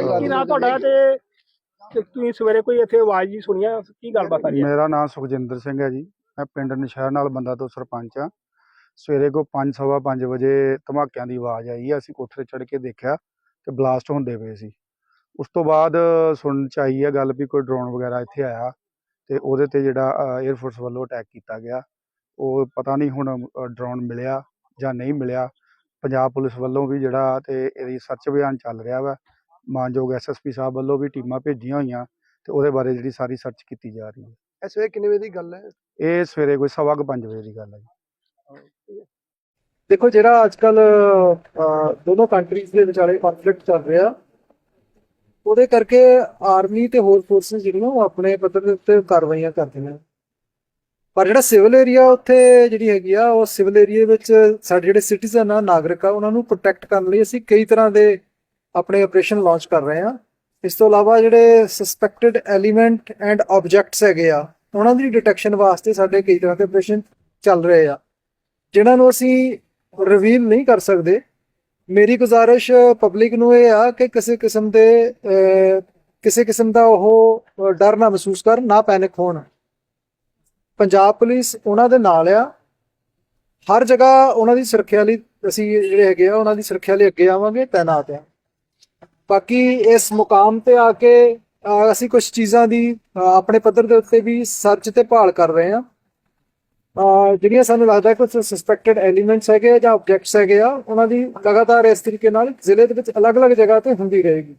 ਕੀ ਨਾਂ ਤੁਹਾਡਾ ਤੇ ਤੇ ਤੁਸੀਂ ਸਵੇਰੇ ਕੋਈ ਇੱਥੇ ਆਵਾਜ਼ ਜੀ ਸੁਣੀਆ? ਕੀ ਗੱਲਬਾਤ ਆ ਰਹੀ ਹੈ? ਮੇਰਾ ਨਾਮ ਸੁਖਜਿੰਦਰ ਸਿੰਘ ਹੈ ਜੀ। ਮੈਂ ਪਿੰਡ ਨਸ਼ਹਿਰ ਨਾਲ ਬੰਦਾ ਤੋਂ ਸਰਪੰਚ ਆ ਸਵੇਰੇ ਕੋ 5:30 5 ਵਜੇ ਧਮਾਕਿਆਂ ਦੀ ਆਵਾਜ਼ ਆਈ ਆ ਅਸੀਂ ਕੋਠੇ ਚੜ ਕੇ ਦੇਖਿਆ ਤੇ ਬਲਾਸਟ ਹੁੰਦੇ ਪਏ ਸੀ। ਉਸ ਤੋਂ ਬਾਅਦ ਸੁਣਨ ਚ ਆਈ ਹੈ ਗੱਲ ਵੀ ਕੋਈ ਡਰੋਨ ਵਗੈਰਾ ਇੱਥੇ ਆਇਆ ਤੇ ਉਹਦੇ ਤੇ ਜਿਹੜਾ 에ਅਰ ਫੋਰਸ ਵੱਲੋਂ ਅਟੈਕ ਕੀਤਾ ਗਿਆ। ਉਹ ਪਤਾ ਨਹੀਂ ਹੁਣ ਡਰੋਨ ਮਿਲਿਆ ਜਾਂ ਨਹੀਂ ਮਿਲਿਆ। ਪੰਜਾਬ ਪੁਲਿਸ ਵੱਲੋਂ ਵੀ ਜਿਹੜਾ ਤੇ ਇਹਦੀ ਸਰਚ ਅਭਿਆਨ ਚੱਲ ਰਿਹਾ ਵਾ। ਮਾਨਯੋਗ ਐਸਐਸਪੀ ਸਾਹਿਬ ਵੱਲੋਂ ਵੀ ਟੀਮਾਂ ਭੇਜੀਆਂ ਹੋਈਆਂ ਤੇ ਉਹਦੇ ਬਾਰੇ ਜਿਹੜੀ ਸਾਰੀ ਸਰਚ ਕੀਤੀ ਜਾ ਰਹੀ ਹੈ। ਇਸ ਵੇਲੇ ਕਿੰਨੇ ਵਜੇ ਦੀ ਗੱਲ ਹੈ? ਇਹ ਸਵੇਰੇ ਕੋਈ ਸਵਾ ਕੁ ਪੰਜ ਵਜੇ ਦੀ ਗੱਲ ਹੈ ਜੀ। ਦੇਖੋ ਜਿਹੜਾ ਅੱਜ ਕੱਲ ਦੋਨੋਂ ਕੰਟਰੀਜ਼ ਦੇ ਵਿਚਾਲੇ ਕਨਫਲਿਕਟ ਚੱਲ ਰਿਹਾ ਉਹਦੇ ਕਰਕੇ ਆਰਮੀ ਤੇ ਹੋਰ ਫੋਰਸਸ ਜਿਹੜੀਆਂ ਉਹ ਆਪਣੇ ਪੱਧਰ ਦੇ ਉੱਤੇ ਕਾਰਵਾਈਆਂ ਕਰਦੀਆਂ। ਪਰ ਜਿਹੜਾ ਸਿਵਲ ਏਰੀਆ ਉੱਥੇ ਜਿਹੜੀ ਹੈਗੀ ਆ ਉਹ ਸਿਵਲ ਏਰੀਆ ਵਿੱਚ ਸਾਡੇ ਜਿਹੜੇ ਸਿਟੀਜ਼ਨ ਆ ਨਾਗਰਿਕ ਆ ਉਹਨਾਂ ਨੂੰ ਪ੍ਰੋਟੈਕਟ ਕਰਨ ਲਈ ਅਸੀਂ ਕਈ ਤਰ੍ਹਾਂ ਦੇ ਆਪਣੇ ਆਪਰੇਸ਼ਨ ਲਾਂਚ ਕਰ ਰਹੇ ਹਾਂ। ਇਸ ਤੋਂ ਇਲਾਵਾ ਜਿਹੜੇ ਸਸਪੈਕਟਡ ਐਲੀਮੈਂਟ ਐਂਡ ਆਬਜੈਕਟਸ ਹੈਗੇ ਆ, ਉਹਨਾਂ ਦੀ ਡਿਟੈਕਸ਼ਨ ਵਾਸਤੇ ਸਾਡੇ ਕਈ ਤਰ੍ਹਾਂ ਦੇ ਆਪਰੇਸ਼ਨ ਚੱਲ ਰਹੇ ਆ। ਜਿਨ੍ਹਾਂ ਨੂੰ ਅਸੀਂ ਰਿਵੀਲ ਨਹੀਂ ਕਰ ਸਕਦੇ, ਮੇਰੀ ਗੁਜ਼ਾਰਿਸ਼ ਪਬਲਿਕ ਨੂੰ ਇਹ ਆ ਕਿ ਕਿਸੇ ਕਿਸਮ ਦੇ ਕਿਸੇ ਕਿਸਮ ਦਾ ਉਹ ਡਰ ਨਾ ਮਹਿਸੂਸ ਕਰਨ, ਨਾ ਪੈਨਿਕ ਹੋਣ। ਪੰਜਾਬ ਪੁਲਿਸ ਉਹਨਾਂ ਦੇ ਨਾਲ ਆ। ਹਰ ਜਗ੍ਹਾ ਉਹਨਾਂ ਦੀ ਸੁਰੱਖਿਆ ਲਈ ਅਸੀਂ ਜਿਹੜੇ ਹੈਗੇ ਆ, ਉਹਨਾਂ ਦੀ ਸੁਰੱਖਿਆ ਲਈ ਅੱਗੇ ਆਵਾਂਗੇ ਤਾਇਨਾਤ ਆ। ਬਾਕੀ ਇਸ ਮੁਕਾਮ ਤੇ ਆ ਕੇ ਅਸੀਂ ਕੁਝ ਚੀਜ਼ਾਂ ਦੀ ਆਪਣੇ ਪੱਧਰ ਦੇ ਉੱਤੇ ਵੀ ਸਰਚ ਤੇ ਭਾਲ ਕਰ ਰਹੇ ਹਾਂ। ਜਿਹੜੀਆਂ ਸਾਨੂੰ ਲੱਗਦਾ ਹੈ ਕੁਝ ਸਸਪੈਕਟਡ ਐਲੀਮੈਂਟਸ ਹੈਗੇ ਆ ਜਾਂ ਆਬਜੈਕਟਸ ਹੈਗੇ ਆ, ਉਹਨਾਂ ਦੀ ਲਗਾਤਾਰ ਇਸ ਤਰੀਕੇ ਨਾਲ ਜ਼ਿਲ੍ਹੇ ਦੇ ਵਿੱਚ ਅਲੱਗ-ਅਲੱਗ ਜਗ੍ਹਾ ਤੇ ਹੁੰਦੀ ਰਹੇਗੀ।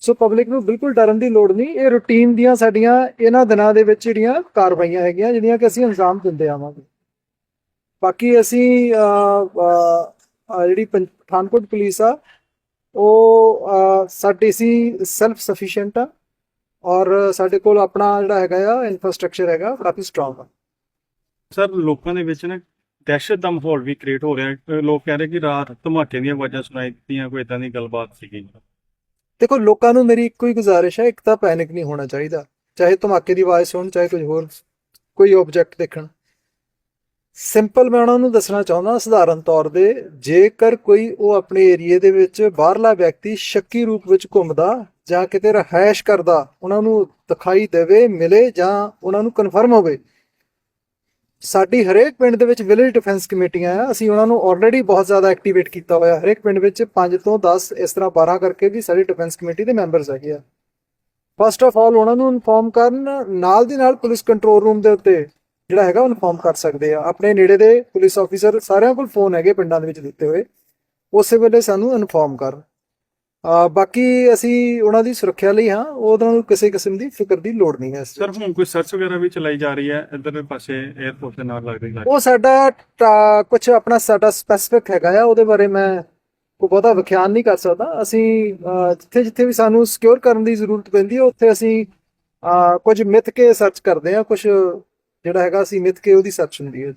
ਸੋ ਪਬਲਿਕ ਨੂੰ ਬਿਲਕੁਲ ਡਰਨ ਦੀ ਲੋੜ ਨਹੀਂ, ਇਹ ਰੂਟੀਨ ਦੀਆਂ ਸਾਡੀਆਂ ਇਹਨਾਂ ਦਿਨਾਂ ਦੇ ਵਿੱਚ ਜਿਹੜੀਆਂ ਕਾਰਵਾਈਆਂ ਹੈਗੀਆਂ, ਜਿਹੜੀਆਂ ਕਿ ਅਸੀਂ ਅੰਜਾਮ ਦਿੰਦੇ ਆਵਾਂਗੇ। ਬਾਕੀ ਅਸੀਂ ਜਿਹੜੀ ਪੰ- ਪਠਾਨਕੋਟ ਪੁਲਿਸ ਆ ਉਹ ਸਾਡੀ ਸੀ ਸੈਲਫ ਸਫੀਸ਼ੀਐਂਟ ਆ ਔਰ ਸਾਡੇ ਕੋਲ ਆਪਣਾ ਜਿਹੜਾ ਹੈਗਾ ਆ ਇਨਫਰਾਸਟ੍ਰਕਚਰ ਹੈਗਾ ਕਾਫੀ ਸਟਰੋਂਗ ਆ। ਸਰ ਲੋਕਾਂ ਦੇ ਵਿੱਚ ਨਾ ਦਹਿਸ਼ਤ ਦਾ ਮਾਹੌਲ ਵੀ ਕ੍ਰੀਏਟ ਹੋ ਰਿਹਾ ਲੋਕ ਕਹਿ ਰਹੇ ਕਿ ਰਾਤ ਧਮਾਕੇ ਦੀਆਂ ਆਵਾਜ਼ਾਂ ਸੁਣਾਈ ਦਿੱਤੀਆਂ ਕੋਈ ਇਦਾਂ ਦੀ ਗੱਲਬਾਤ ਸੀਗੀ। ਦੇਖੋ ਲੋਕਾਂ ਨੂੰ ਮੇਰੀ ਇੱਕੋ ਹੀ ਗੁਜ਼ਾਰਿਸ਼ ਹੈ ਇੱਕ ਤਾਂ ਪੈਨਿਕ ਨਹੀਂ ਹੋਣਾ ਚਾਹੀਦਾ। ਚਾਹੇ ਧਮਾਕੇ ਦੀ ਆਵਾਜ਼ ਸੁਣ ਚਾਹੇ ਕੁਝ ਹੋਰ ਕੋਈ ਆਬਜੈਕਟ ਦੇਖਣ। ਸਿੰਪਲ ਮੈਂ ਉਹਨਾਂ ਨੂੰ ਦੱਸਣਾ ਚਾਹੁੰਦਾ ਸਧਾਰਨ ਤੌਰ ਦੇ ਜੇਕਰ ਕੋਈ ਉਹ ਆਪਣੇ ਏਰੀਏ ਦੇ ਵਿੱਚ ਬਾਹਰਲਾ ਵਿਅਕਤੀ ਸ਼ੱਕੀ ਰੂਪ ਵਿੱਚ ਘੁੰਮਦਾ ਜਾਂ ਕਿਤੇ ਰਹਿائش ਕਰਦਾ, ਉਹਨਾਂ ਨੂੰ ਦਿਖਾਈ ਦੇਵੇ, ਮਿਲੇ ਜਾਂ ਉਹਨਾਂ ਨੂੰ ਕਨਫਰਮ ਹੋਵੇ। ਸਾਡੀ ਹਰੇਕ ਪਿੰਡ ਦੇ ਵਿੱਚ ਵਿਲੇਜ ਡਿਫੈਂਸ ਕਮੇਟੀਆਂ ਆ, ਅਸੀਂ ਉਹਨਾਂ ਨੂੰ ਆਲਰੇਡੀ ਬਹੁਤ ਜ਼ਿਆਦਾ ਐਕਟੀਵੇਟ ਕੀਤਾ ਹੋਇਆ। ਹਰੇਕ ਪਿੰਡ ਵਿੱਚ 5 ਤੋਂ 10 ਇਸ ਤਰ੍ਹਾਂ 12 ਕਰਕੇ ਵੀ ਸਾਡੀ ਡਿਫੈਂਸ ਕਮੇਟੀ ਦੇ ਮੈਂਬਰਸ ਹੈਗੇ ਆ। ਫਸਟ ਆਫ ਆਲ ਉਹਨਾਂ ਨੂੰ ਇਨਫੋਰਮ ਕਰਨ, ਨਾਲ ਦੀ ਨਾਲ ਪੁਲਿਸ ਕੰਟਰੋਲ ਰੂਮ ਦੇ ਉੱਤੇ ਜਿਹੜਾ ਹੈਗਾ ਉਹ ਇਨਫੋਰਮ ਕਰ ਸਕਦੇ ਆ। ਆਪਣੇ ਨੇੜੇ ਦੇ ਪੁਲਿਸ ਆਫੀਸਰ ਸਾਰਿਆਂ ਕੋਲ ਫੋਨ ਹੈਗੇ ਪਿੰਡਾਂ ਦੇ ਵਿੱਚ ਦਿੱਤੇ ਹੋਏ। ਉਸੇ ਵੇਲੇ ਸਾਨੂੰ ਇਨਫੋਰਮ ਕਰਨ ਆ ਬਾਕੀ ਅਸੀਂ ਉਹਨਾਂ ਦੀ ਸੁਰੱਖਿਆ ਲਈ ਹਾਂ। ਉਹਨਾਂ ਨੂੰ ਕਿਸੇ ਕਿਸਮ ਦੀ ਫਿਕਰ ਦੀ ਲੋੜ ਨਹੀਂ ਹੈ ਸਰ ਹੁਣ ਕੋਈ ਸਰਚ ਵਗੈਰਾ ਵੀ ਚਲਾਈ ਜਾ ਰਹੀ ਹੈ? ਇਧਰਲੇ ਪਾਸੇ 에ਅਰਪੋਰਟ ਦੇ ਨਾਲ ਲੱਗ ਉਹ ਸਾਡਾ ਕੁਝ ਆਪਣਾ ਸਾਡਾ ਸਪੈਸਿਫਿਕ ਹੈਗਾ ਆ। ਉਹਦੇ ਬਾਰੇ ਮੈਂ ਕੋਈ ਬਹੁਤਾ ਵਿਖਿਆਨ ਨਹੀਂ ਕਰ ਸਕਦਾ। ਅਸੀਂ ਜਿੱਥੇ ਜਿੱਥੇ ਵੀ ਸਾਨੂੰ ਸਿਕਿਉਰ ਕਰਨ ਦੀ ਜ਼ਰੂਰਤ ਪੈਂਦੀ ਹੈ ਉੱਥੇ ਅਸੀਂ ਕੁਝ ਮਿੱਥ ਕੇ ਸਰਚ ਕਰਦੇ ਆ ਕੁਝ ਜਿਹੜਾ ਹੈਗਾ ਅਸੀਂ ਮਿੱਥ ਕੇ ਉਹਦੀ ਸਰਚ ਹੁੰਦੀ ਹੈ